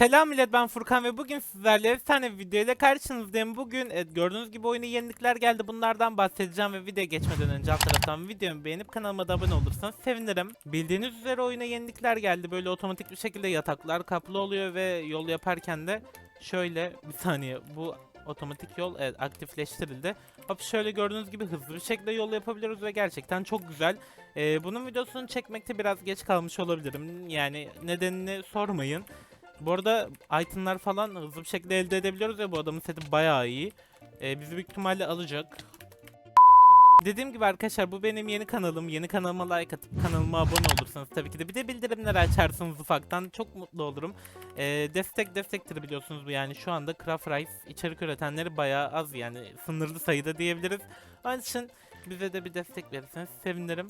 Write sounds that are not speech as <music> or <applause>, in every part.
Selam millet ben Furkan ve bugün sizlerle efsane bir video ile karşınızdayım. Bugün e, gördüğünüz gibi oyuna yenilikler geldi. Bunlardan bahsedeceğim ve video geçmeden önce alt taraftan videomu beğenip kanalıma da abone olursanız sevinirim. Bildiğiniz üzere oyuna yenilikler geldi. Böyle otomatik bir şekilde yataklar kaplı oluyor ve yol yaparken de şöyle bir saniye bu otomatik yol evet, aktifleştirildi. Hop şöyle gördüğünüz gibi hızlı bir şekilde yol yapabiliyoruz ve gerçekten çok güzel. E, bunun videosunu çekmekte biraz geç kalmış olabilirim. Yani nedenini sormayın. Bu arada itemlar falan hızlı bir şekilde elde edebiliyoruz ve bu adamın seti bayağı iyi. Ee, bizi büyük ihtimalle alacak. Dediğim gibi arkadaşlar bu benim yeni kanalım. Yeni kanalıma like atıp kanalıma abone olursanız tabii ki de bir de bildirimleri açarsanız ufaktan çok mutlu olurum. Ee, destek destektir biliyorsunuz bu yani şu anda Craft Rice içerik üretenleri bayağı az yani sınırlı sayıda diyebiliriz. Onun için bize de bir destek verirseniz sevinirim.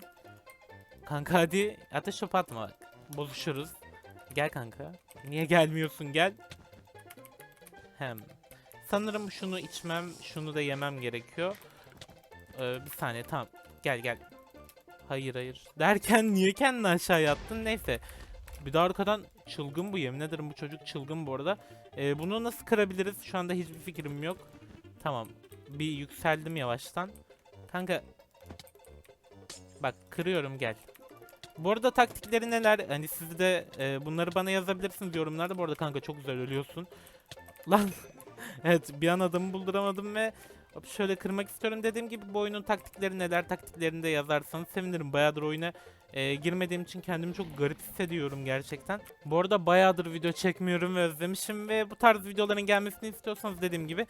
Kanka hadi ateş topu atma. Bozuşuruz. Gel kanka. Niye gelmiyorsun gel. Hem. Sanırım şunu içmem, şunu da yemem gerekiyor. Ee, bir saniye tamam. Gel gel. Hayır hayır. Derken niye kendini aşağıya attın? Neyse. Bir de arkadan çılgın bu yemin ederim bu çocuk çılgın bu arada. Ee, bunu nasıl kırabiliriz? Şu anda hiçbir fikrim yok. Tamam. Bir yükseldim yavaştan. Kanka. Bak kırıyorum gel. Bu arada taktikleri neler? Hani siz de e, bunları bana yazabilirsiniz yorumlarda. Bu arada kanka çok güzel ölüyorsun. Lan. <laughs> evet bir an adamı bulduramadım ve şöyle kırmak istiyorum. Dediğim gibi bu oyunun taktikleri neler taktiklerini de yazarsanız sevinirim. Bayağıdır oyuna e, girmediğim için kendimi çok garip hissediyorum gerçekten. Bu arada bayağıdır video çekmiyorum ve özlemişim ve bu tarz videoların gelmesini istiyorsanız dediğim gibi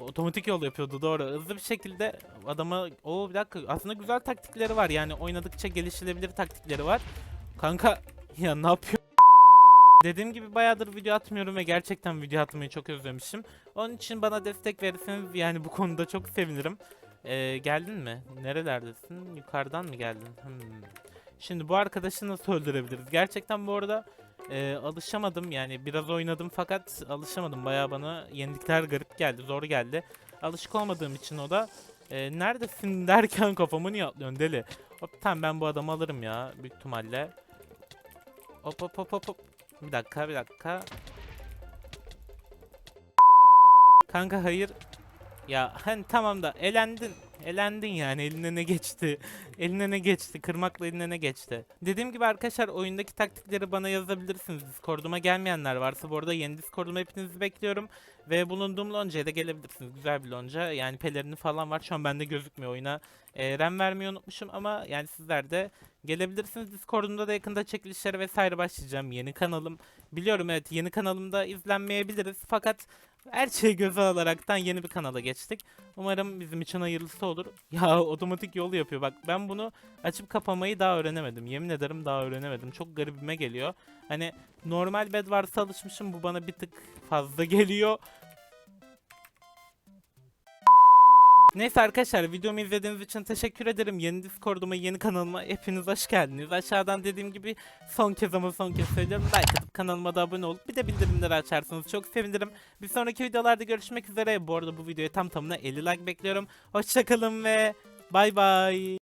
otomatik yol yapıyordu doğru. Hızlı bir şekilde adama o bir dakika aslında güzel taktikleri var. Yani oynadıkça gelişilebilir taktikleri var. Kanka <laughs> ya ne yapıyor? Dediğim gibi bayağıdır video atmıyorum ve gerçekten video atmayı çok özlemişim. Onun için bana destek verirseniz yani bu konuda çok sevinirim. Ee, geldin mi? Nerelerdesin? Yukarıdan mı geldin? Hmm. Şimdi bu arkadaşı nasıl öldürebiliriz? Gerçekten bu arada e, alışamadım yani biraz oynadım fakat alışamadım. Bayağı bana yenilikler garip geldi, zor geldi. Alışık olmadığım için o da e, neredesin <laughs> derken kafamı niye atlıyorsun deli? Hop tamam ben bu adamı alırım ya büyük ihtimalle. Hop hop hop hop hop. Bir dakika bir dakika. Kanka hayır. Ya hani tamam da elendin. Elendin yani eline ne geçti? Eline ne geçti? Kırmakla eline ne geçti? Dediğim gibi arkadaşlar oyundaki taktikleri bana yazabilirsiniz. Discord'uma gelmeyenler varsa bu arada yeni Discord'uma hepinizi bekliyorum. Ve bulunduğum loncaya da gelebilirsiniz. Güzel bir lonca. Yani pelerini falan var. Şu an bende gözükmüyor oyuna. E, RAM vermeyi unutmuşum ama yani sizler de gelebilirsiniz. Discord'umda da yakında çekilişlere vesaire başlayacağım. Yeni kanalım. Biliyorum evet yeni kanalımda izlenmeyebiliriz. Fakat her şeyi göze alaraktan yeni bir kanala geçtik. Umarım bizim için hayırlısı olur. <laughs> Ya otomatik yol yapıyor. Bak ben bunu açıp kapamayı daha öğrenemedim. Yemin ederim daha öğrenemedim. Çok garibime geliyor. Hani normal bed varsa alışmışım. Bu bana bir tık fazla <laughs> geliyor. Neyse arkadaşlar videomu izlediğiniz için teşekkür ederim. Yeni Discord'uma, yeni kanalıma hepiniz hoş geldiniz. Aşağıdan dediğim gibi son kez ama son kez söylüyorum. Like atıp kanalıma da abone olup bir de bildirimleri açarsanız çok sevinirim. Bir sonraki videolarda görüşmek üzere. Bu arada bu videoya tam tamına 50 like bekliyorum. Hoşçakalın ve bay bay.